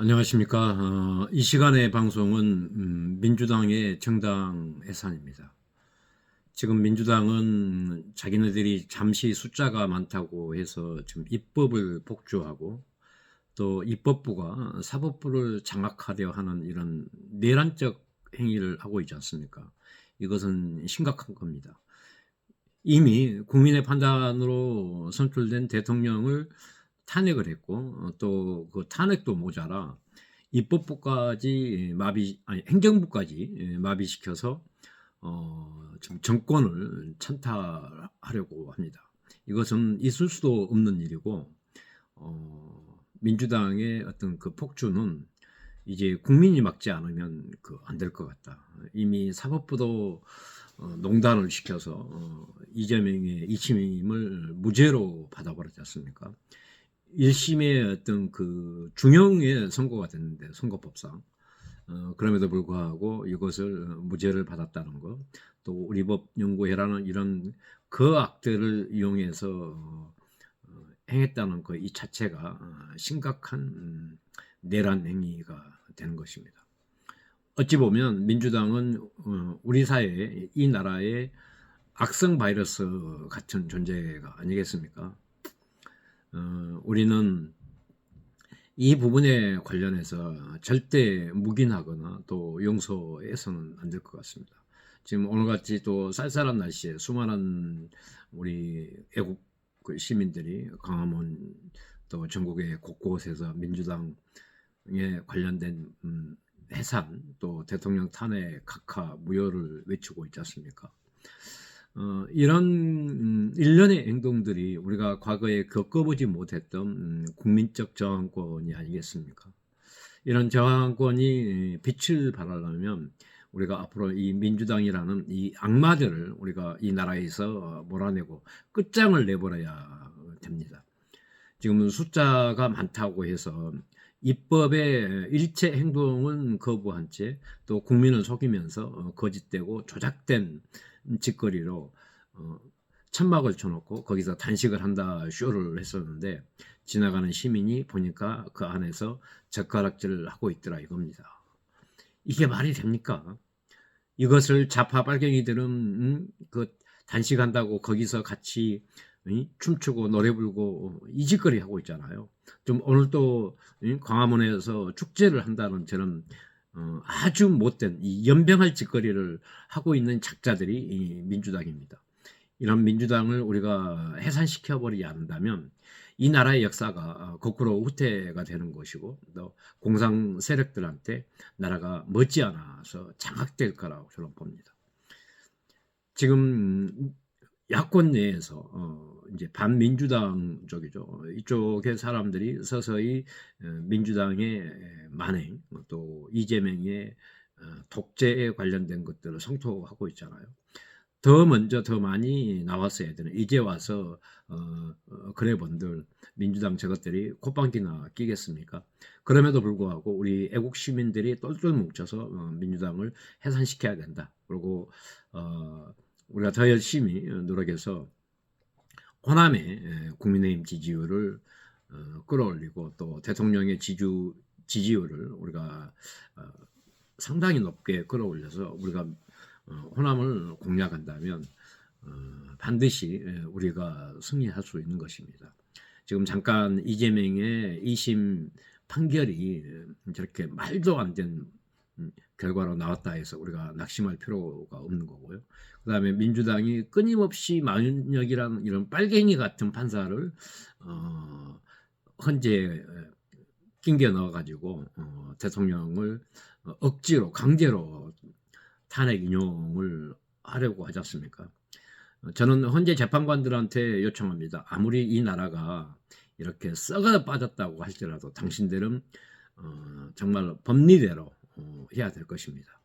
안녕하십니까. 어, 이 시간의 방송은 음, 민주당의 정당 해산입니다. 지금 민주당은 자기네들이 잠시 숫자가 많다고 해서 지금 입법을 복주하고 또 입법부가 사법부를 장악하려 하는 이런 내란적 행위를 하고 있지 않습니까? 이것은 심각한 겁니다. 이미 국민의 판단으로 선출된 대통령을 탄핵을 했고 또 그 탄핵도 모자라 입법부까지 마비 아니 행정부까지 마비시켜서 어, 지금 정권을 찬탈하려고 합니다. 이것은 있을 수도 없는 일이고 어, 민주당의 어떤 그 폭주는 이제 국민이 막지 않으면 그 안 될 것 같다. 이미 사법부도 어, 농단을 시켜서 어, 이재명의 이침임을 무죄로 받아버렸지 않습니까? 1심의 어떤 그 중형의 선고가 됐는데 선거법상 어, 그럼에도 불구하고 이것을 무죄를 받았다는 것, 또 우리 법 연구회라는 이런 그 악들을 이용해서 어, 어, 행했다는 그이 자체가 어, 심각한 음, 내란 행위가 되는 것입니다. 어찌 보면 민주당은 어, 우리 사회에 이 나라의 악성 바이러스 같은 존재가 아니겠습니까? 어, 우리는 이 부분에 관련해서 절대 묵인하거나 또 용서해서는 안 될 것 같습니다. 지금 오늘같이 또 쌀쌀한 날씨에 수많은 우리 애국 그 시민들이 광화문 또 전국의 곳곳에서 민주당에 관련된 음, 해산 또 대통령 탄핵 각하 무효를 외치고 있지 않습니까? 어, 이런 음, 일련의 행동들이 우리가 과거에 겪어보지 못했던 음, 국민적 저항권이 아니겠습니까? 이런 저항권이 빛을 발하려면 우리가 앞으로 이 민주당이라는 이 악마들을 우리가 이 나라에서 몰아내고 끝장을 내버려야 됩니다. 지금 숫자가 많다고 해서 입법의 일체 행동은 거부한 채 또 국민을 속이면서 어, 거짓되고 조작된 짓거리로 어, 천막을 쳐놓고 거기서 단식을 한다 쇼를 했었는데 지나가는 시민이 보니까 그 안에서 젓가락질을 하고 있더라 이겁니다. 이게 말이 됩니까? 이것을 좌파 빨갱이들은 음, 그 단식한다고 거기서 같이 음, 춤추고 노래 부르고 이 짓거리 하고 있잖아요. 좀 오늘 또 음, 광화문에서 축제를 한다는 저런 어, 아주 못된 이 연병할 짓거리를 하고 있는 작자들이 이 민주당입니다. 이런 민주당을 우리가 해산시켜 버리지 않는다면 이 나라의 역사가 어, 거꾸로 후퇴가 되는 것이고 또 공상 세력들한테 나라가 머지않아서 장악될 거라고 저는 봅니다. 지금 야권 내에서 어 이제 반민주당 쪽이죠. 이쪽의 사람들이 서서히 어, 민주당의 만행 또 이재명의 어, 독재에 관련된 것들을 성토하고 있잖아요. 더 먼저 더 많이 나왔어야 되는 이제 와서 어, 어 그래본들 민주당 저것들이 콧방귀나 끼겠습니까? 그럼에도 불구하고 우리 애국 시민들이 똘똘 뭉쳐서 어, 민주당을 해산시켜야 된다. 그리고 어, 우리가 더 열심히 노력해서 호남의 국민의힘 지지율을 어, 끌어올리고 또 대통령의 지주 지지율을 우리가 어, 상당히 높게 끌어올려서 우리가 어, 호남을 공략한다면 어, 반드시 우리가 승리할 수 있는 것입니다. 지금 잠깐 이재명의 2심 판결이 저렇게 말도 안된 음, 결과로 나왔다 해서 우리가 낙심할 필요가 없는 거고요. 그 다음에 민주당이 끊임없이 마윤혁이라는 이런 빨갱이 같은 판사를 어, 헌재 낑겨 넣어가지고 어, 대통령을 어, 억지로 강제로 탄핵 인용을 하려고 하지 않습니까? 저는 헌재 재판관들한테 요청합니다. 아무리 이 나라가 이렇게 썩어 빠졌다고 할지라도 당신들은 어, 정말 법리대로 어, 해야 될 것입니다.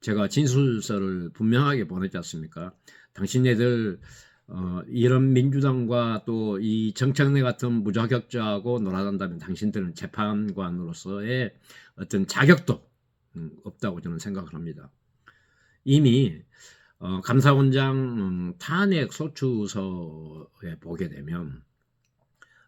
제가 진술서를 분명하게 보냈지 않습니까? 당신네들 어, 이런 민주당과 또 이 정청래 같은 무자격자하고 놀아단다면 당신들은 재판관으로서의 어떤 자격도 음, 없다고 저는 생각을 합니다. 이미 어, 감사원장 음, 탄핵 소추서에 보게 되면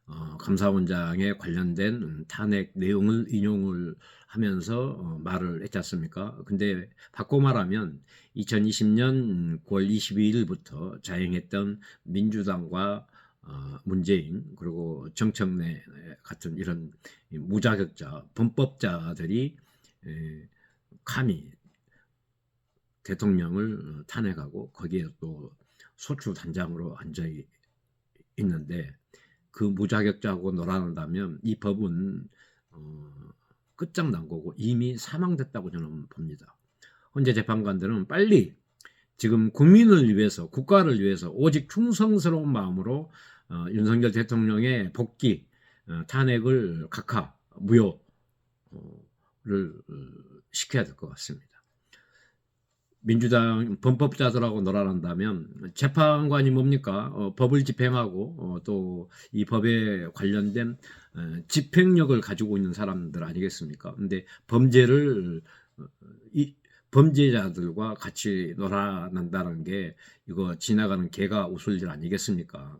어, 감사원장에 관련된 음, 탄핵 내용을 인용을 하면서 어, 말을 했지 않습니까? 근데 바꿔 말하면 2020년 9월 22일부터 자행했던 민주당과 어, 문재인 그리고 정청래 같은 이런 무자격자 범법자들이 에, 감히 대통령을 탄핵하고 거기에 또 소추 단장으로 앉아 있는데 그 무자격자하고 놀아난다면 이 법은 어, 끝장난 거고 이미 사망됐다고 저는 봅니다. 현재 재판관들은 빨리 지금 국민을 위해서 국가를 위해서 오직 충성스러운 마음으로 어, 윤석열 대통령의 복귀 어, 탄핵을 각하 무효를 어, 시켜야 될 것 같습니다. 민주당 범법자들하고 놀아난다면 재판관이 뭡니까? 어, 법을 집행하고 어, 또 이 법에 관련된 어, 집행력을 가지고 있는 사람들 아니겠습니까? 근데 범죄를 어, 이 범죄자들과 같이 놀아난다는 게 이거 지나가는 개가 웃을 일 아니겠습니까?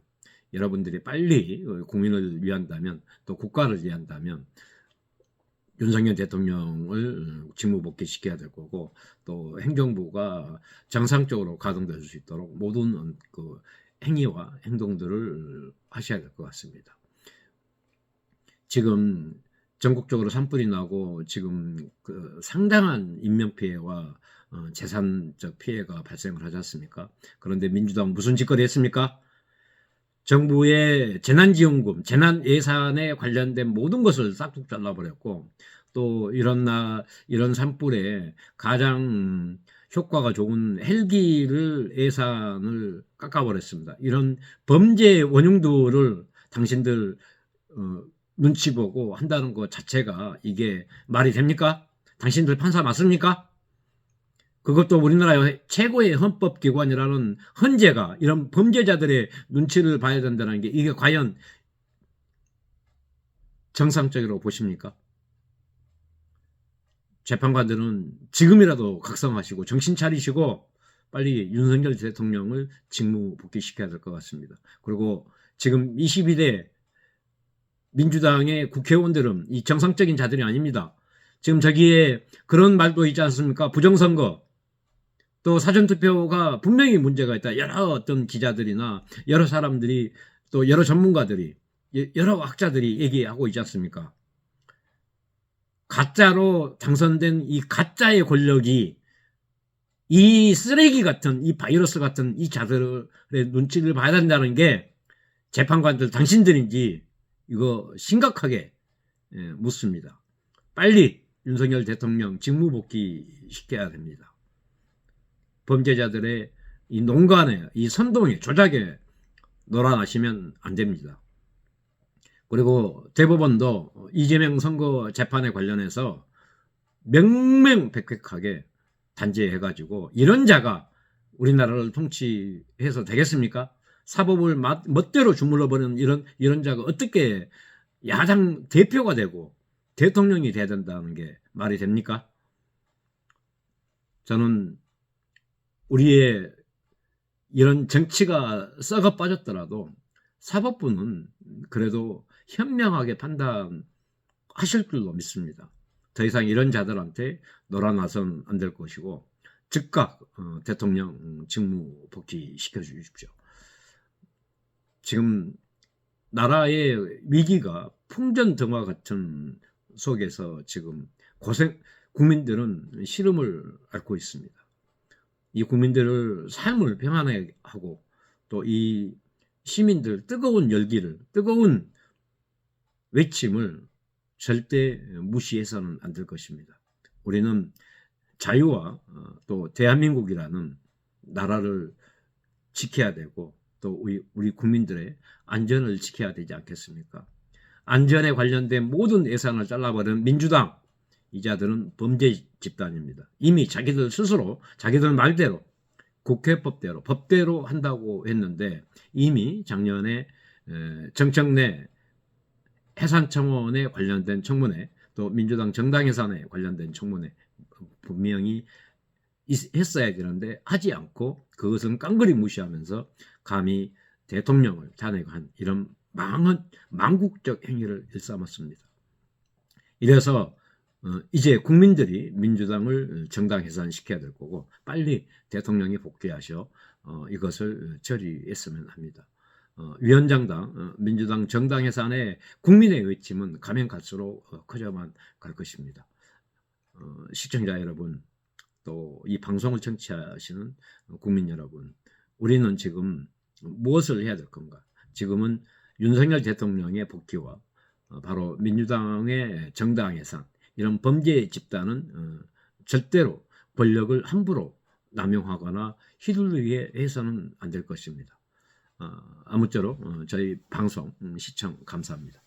여러분들이 빨리 어, 국민을 위한다면 또 국가를 위한다면 윤석열 대통령을 직무 복귀 시켜야 될 거고 또 행정부가 정상적으로 가동될 수 있도록 모든 그 행위와 행동들을 하셔야 될 것 같습니다. 지금 전국적으로 산불이 나고 지금 그 상당한 인명 피해와 어, 재산적 피해가 발생을 하지 않습니까? 그런데 민주당 무슨 짓거리 했습니까? 정부의 재난지원금, 재난 예산에 관련된 모든 것을 싹둑 잘라버렸고 또 이런 나 이런 산불에 가장 효과가 좋은 헬기를 예산을 깎아버렸습니다. 이런 범죄 원흉들을 당신들 어, 눈치 보고 한다는 것 자체가 이게 말이 됩니까? 당신들 판사 맞습니까? 그것도 우리나라의 최고의 헌법기관이라는 헌재가 이런 범죄자들의 눈치를 봐야 된다는 게 이게 과연 정상적이라고 보십니까? 재판관들은 지금이라도 각성하시고 정신 차리시고 빨리 윤석열 대통령을 직무 복귀시켜야 될 것 같습니다. 그리고 지금 21대 민주당의 국회의원들은 이 정상적인 자들이 아닙니다. 지금 저기에 그런 말도 있지 않습니까? 부정선거, 또 사전투표가 분명히 문제가 있다. 여러 어떤 기자들이나 여러 사람들이 또 여러 전문가들이 여러 학자들이 얘기하고 있지 않습니까? 가짜로 당선된 이 가짜의 권력이 이 쓰레기 같은 이 바이러스 같은 이 자들의 눈치를 봐야 된다는 게 재판관들 당신들인지 이거 심각하게 예, 묻습니다. 빨리 윤석열 대통령 직무 복귀 시켜야 됩니다. 범죄자들의 이 농간에 이 선동에 조작에 놀아나시면 안 됩니다. 그리고 대법원도 이재명 선거 재판에 관련해서 명명백백하게 단죄해가지고 이런 자가 우리나라를 통치해서 되겠습니까? 사법을 멋대로 주물러버리는 이런 이런 자가 어떻게 야당 대표가 되고 대통령이 돼야 된다는 게 말이 됩니까? 저는 우리의 이런 정치가 썩어 빠졌더라도 사법부는 그래도 현명하게 판단하실 줄로 믿습니다. 더 이상 이런 자들한테 놀아나선 안 될 것이고 즉각 어, 대통령 직무 복귀 시켜 주십시오. 지금 나라의 위기가 풍전등화 같은 속에서 지금 고생 국민들은 시름을 앓고 있습니다. 이 국민들을 삶을 평안하게 하고 또 이 시민들 뜨거운 열기를 뜨거운 외침을 절대 무시해서는 안 될 것입니다. 우리는 자유와 어, 또 대한민국이라는 나라를 지켜야 되고 또 우리, 우리 국민들의 안전을 지켜야 되지 않겠습니까? 안전에 관련된 모든 예산을 잘라버린 민주당 이 자들은 범죄 집단입니다. 이미 자기들 스스로 자기들 말대로 국회법대로 법대로 한다고 했는데 이미 작년에 정청래 해산청원에 관련된 청문회 또 민주당 정당 해산에 관련된 청문회 분명히 했어야 되는데 하지 않고 그것은 깡그리 무시하면서 감히 대통령을 탄핵한 이런 망한 망국적 행위를 일삼았습니다. 이래서 어, 이제 국민들이 민주당을 정당 해산시켜야 될 거고 빨리 대통령이 복귀하셔 어, 이것을 처리했으면 합니다. 어, 위원장당 어, 민주당 정당 해산에 국민의 의침은 가면 갈수록 어, 커져만 갈 것입니다. 어, 시청자 여러분 또 이 방송을 청취하시는 국민 여러분 우리는 지금 무엇을 해야 될 건가? 지금은 윤석열 대통령의 복귀와 어, 바로 민주당의 정당 해산 이런 범죄 집단은 어, 절대로 권력을 함부로 남용하거나 휘둘리게 해서는 안 될 것입니다. 어, 아무쪼록 어, 저희 방송 음, 시청 감사합니다.